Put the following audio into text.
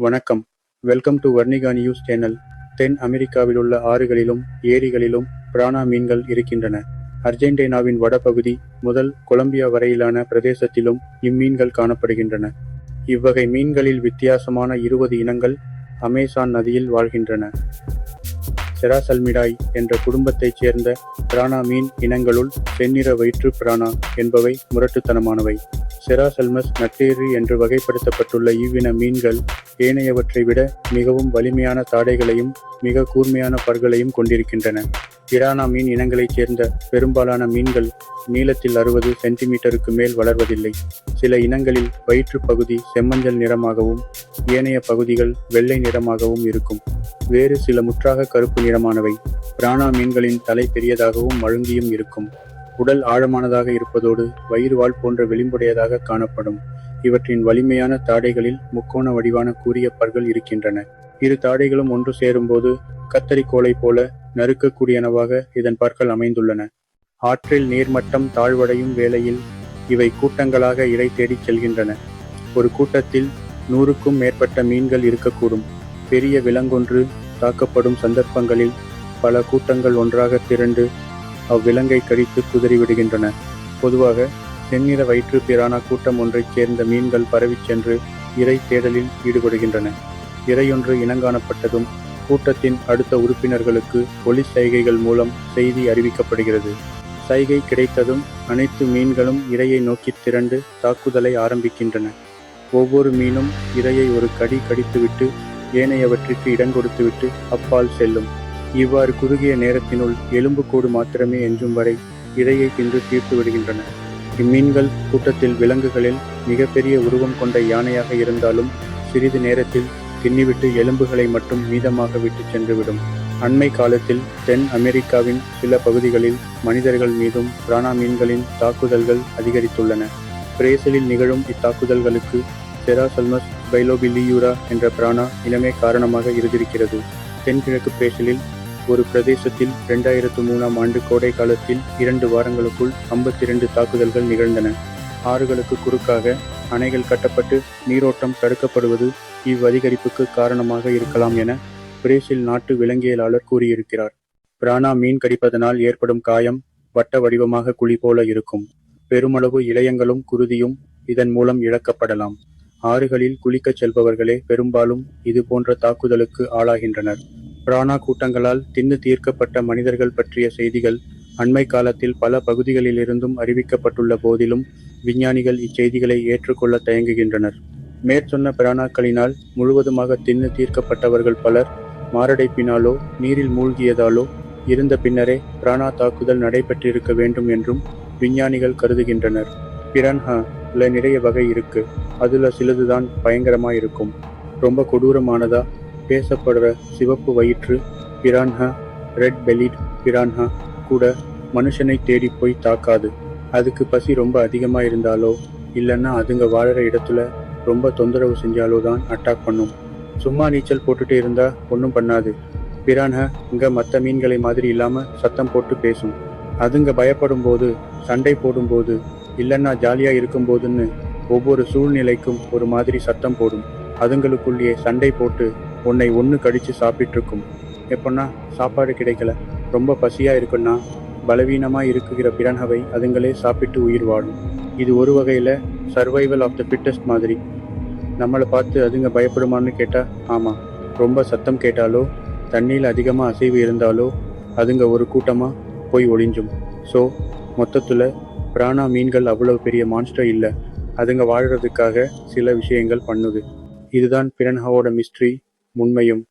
வணக்கம். Welcome to Varnika news channel தென் அமெரிக்காவில் உள்ள ஆறுகளிலும் ஏரிகளிலும் பிராணா மீன்கள் இருக்கின்றன. அர்ஜென்டினாவின் வடபகுதி முதல் கொலம்பியா வரையிலான பிரதேசத்திலும் இம்மீன்கள் காணப்படுகின்றன. இவ்வகை மீன்களில் வித்தியாசமான இருபது இனங்கள் அமேசான் நதியில் வாழ்கின்றன. செராசல்மிடாய் என்ற குடும்பத்தைச் சேர்ந்த பிராணா மீன் இனங்களுள் செந்நிற வயிற்று பிராணா என்பவை முரட்டுத்தனமானவை. செராசல்மஸ் நட்டேரி என்று வகைப்படுத்தப்பட்டுள்ள இவ்வின மீன்கள் ஏனையவற்றை விட மிகவும் வலிமையான தாடைகளையும் மிக கூர்மையான பற்களையும் கொண்டிருக்கின்றன. இரானா மீன் இனங்களைச் சேர்ந்த பெரும்பாலான மீன்கள் நீளத்தில் அறுபது சென்டிமீட்டருக்கு மேல் வளர்வதில்லை. சில இனங்களில் வயிற்றுப் பகுதி செம்மஞ்சள் நிறமாகவும் ஏனைய பகுதிகள் வெள்ளை நிறமாகவும் இருக்கும். வேறு சில முற்றாக கருப்பு நிறமானவை. பிராணா மீன்களின் தலை பெரியதாகவும் மழுங்கியும் இருக்கும். உடல் ஆழமானதாக இருப்பதோடு வயிறுவால் போன்ற விளிம்புடையதாக காணப்படும். இவற்றின் வலிமையான தாடைகளில் முக்கோண வடிவான கூரிய பற்கள் இருக்கின்றன. இரு தாடைகளும் ஒன்று சேரும்போது கத்தரிக்கோலை போல நறுக்கக்கூடியனவாக இதன் பற்கள் அமைந்துள்ளன. ஆற்றில் நீர்மட்டம் தாழ்வடையும் வேளையில் இவை கூட்டங்களாக இறை தேடிச் செல்கின்றன. ஒரு கூட்டத்தில் நூறுக்கும் மேற்பட்ட மீன்கள் இருக்கக்கூடும். பெரிய விலங்கொன்று தாக்கப்படும் சந்தர்ப்பங்களில் பல கூட்டங்கள் ஒன்றாக திரண்டு அவ்விலங்கை கடித்து குதறிவிடுகின்றன. பொதுவாக செந்நிற வயிற்று பிரானா கூட்டம் ஒன்றைச் சேர்ந்த மீன்கள் பரவிச் சென்று இரை தேடலில் ஈடுபடுகின்றன. இரையொன்று இனங்காணப்பட்டதும் கூட்டத்தின் அடுத்த உறுப்பினர்களுக்கு ஒளி சைகைகள் மூலம் செய்தி அறிவிக்கப்படுகிறது. சைகை கிடைத்ததும் அனைத்து மீன்களும் இரையை நோக்கி திரண்டு தாக்குதலை ஆரம்பிக்கின்றன. ஒவ்வொரு மீனும் இரையை ஒரு கடி கடித்துவிட்டு ஏனையவற்றிற்கு இடம் கொடுத்துவிட்டு அப்பால் செல்லும். இவ்வாறு குறுகிய நேரத்தினுள் எலும்புக்கூடு மாத்திரமே எஞ்சும் வரை இரையை தின்று தீர்த்து விடுகின்றன. இம்மீன்கள் கூட்டத்தில் விலங்குகளில் மிகப்பெரிய உருவம் கொண்ட யானையாக இருந்தாலும் சிறிது நேரத்தில் தின்னிவிட்டு எலும்புகளை மட்டும் மீதமாக விட்டு சென்றுவிடும். அண்மை காலத்தில் தென் அமெரிக்காவின் சில பகுதிகளில் மனிதர்கள் மீதும் பிராணா மீன்களின் தாக்குதல்கள் அதிகரித்துள்ளன. பிரேசிலில் நிகழும் இத்தாக்குதல்களுக்கு செராசல்மஸ் பைலோபிலியூரா என்ற பிராணா இனமே காரணமாக இருந்திருக்கிறது. தென்கிழக்கு பிரேசிலில் ஒரு பிரதேசத்தில் இரண்டாயிரத்து மூணாம் ஆண்டு கோடை காலத்தில் இரண்டு வாரங்களுக்குள் ஐம்பத்தி இரண்டு தாக்குதல்கள் நிகழ்ந்தன. ஆறுகளுக்கு குறுக்காக அணைகள் கட்டப்பட்டு நீரோட்டம் தடுக்கப்படுவது இவ்வதிகரிப்புக்கு காரணமாக இருக்கலாம் என பிரேசில் நாட்டு விலங்கியலாளர் கூறியிருக்கிறார். பிராணா மீன் கடிப்பதனால் ஏற்படும் காயம் வட்ட வடிவமாக குழி போல இருக்கும். பெருமளவு இளையங்களும் குருதியும் இதன் மூலம் இழக்கப்படலாம். ஆறுகளில் குளிக்கச் செல்பவர்களே பெரும்பாலும் இது போன்ற தாக்குதலுக்கு ஆளாகின்றனர். பிராணா கூட்டங்களால் தின்னு தீர்க்கப்பட்ட மனிதர்கள் பற்றிய செய்திகள் அண்மை காலத்தில் பல பகுதிகளிலிருந்தும் அறிவிக்கப்பட்டுள்ள போதிலும் விஞ்ஞானிகள் இச்செய்திகளை ஏற்றுக்கொள்ள தயங்குகின்றனர். மேற்சொன்ன பிராணாக்களினால் முழுவதுமாக தின்னு தீர்க்கப்பட்டவர்கள் பலர் மாரடைப்பினாலோ நீரில் மூழ்கியதாலோ இருந்த பின்னரே பிராணா தாக்குதல் நடைபெற்றிருக்க வேண்டும் என்றும் விஞ்ஞானிகள் கருதுகின்றனர். பிரான்ஹா நிறைய வகை இருக்கு. அதுல சிலதுதான் பயங்கரமா இருக்கும். ரொம்ப கொடூரமானதா பேசப்படுற சிவப்பு வயிற்று பிரான்ஹா ரெட் பெலிட் பிரான்ஹா கூட மனுஷனை தேடி போய் தாக்காது. அதுக்கு பசி ரொம்ப அதிகமாக இருந்தாலோ இல்லைன்னா அதுங்க வாழற இடத்துல ரொம்ப தொந்தரவு செஞ்சாலோ தான் அட்டாக் பண்ணும். சும்மா நீச்சல் போட்டுட்டு இருந்தா ஒன்றும் பண்ணாது. பிரான்ஹா இங்கே மற்ற மீன்களை மாதிரி இல்லாமல் சத்தம் போட்டு பேசும். அதுங்க பயப்படும் போது சண்டை போடும்போது இல்லைன்னா ஜாலியாக இருக்கும்போதுன்னு ஒவ்வொரு சூழ்நிலைக்கும் ஒரு மாதிரி சத்தம் போடும். அதுங்களுக்குள்ளேயே சண்டை போட்டு உன்னை ஒன்று கடித்து சாப்பிட்ருக்கும் எப்படின்னா சாப்பாடு கிடைக்கல. ரொம்ப பசியாக இருக்குன்னா பலவீனமாக இருக்குகிற பிறனவை அதுங்களே சாப்பிட்டு உயிர் வாழும். இது ஒரு வகையில் சர்வைவல் ஆஃப் த ஃபிட்டஸ்ட் மாதிரி. நம்மளை பார்த்து அதுங்க பயப்படுமான்னு கேட்டால் ஆமாம் ரொம்ப சத்தம் கேட்டாலோ தண்ணியில் அதிகமாக அசைவு இருந்தாலோ அதுங்க ஒரு கூட்டமாக போய் ஒளிஞ்சும். ஸோ மொத்தத்தில் பிராணா மீன்கள் அவ்வளவு பெரிய மான்ஸ்டர் இல்லை. அதுங்க வாழ்கிறதுக்காக சில விஷயங்கள் பண்ணுது. இதுதான் பிறன்ஹாவோட மிஸ்ட்ரி உண்மையும்